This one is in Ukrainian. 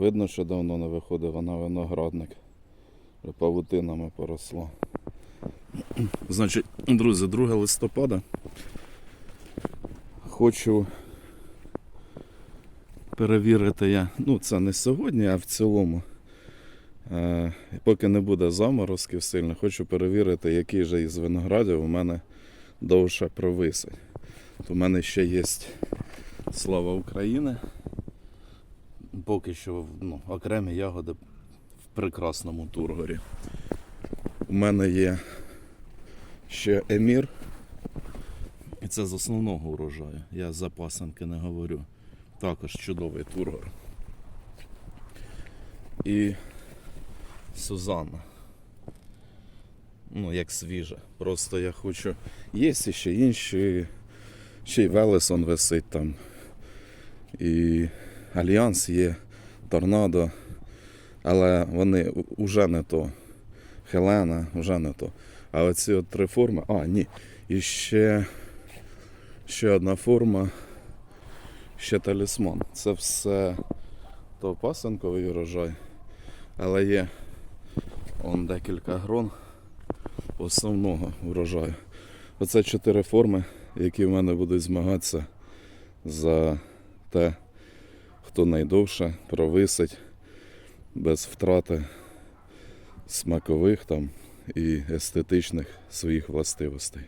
Видно, що давно не виходив, вона виноградник. Павутинами поросла. Значить, друзі, 2 листопада. Хочу перевірити я. Ну, це не сьогодні, а в цілому. Е, поки не буде заморозків сильно, хочу перевірити, який же із виноградів у мене довше провисить. У мене ще є слава України. Поки що ну, окремі ягоди в прекрасному тургорі. У мене є ще емір. І це з основного урожаю. Я за пасанки не говорю. Також чудовий тургор. І Сузанна. Ну, як свіжа. Просто я хочу. Є ще інші. Ще й Велесон висить там. І Альянс є, Торнадо. Але вони вже не то. Хелена вже не то. А оці от три форми. А, ні. І ще, ще одна форма. Ще талісман. Це все то пасенковий урожай. Але є он декілька грон основного урожаю. Оце чотири форми, які в мене будуть змагатися за те, хто найдовше провисить без втрати смакових там і естетичних своїх властивостей.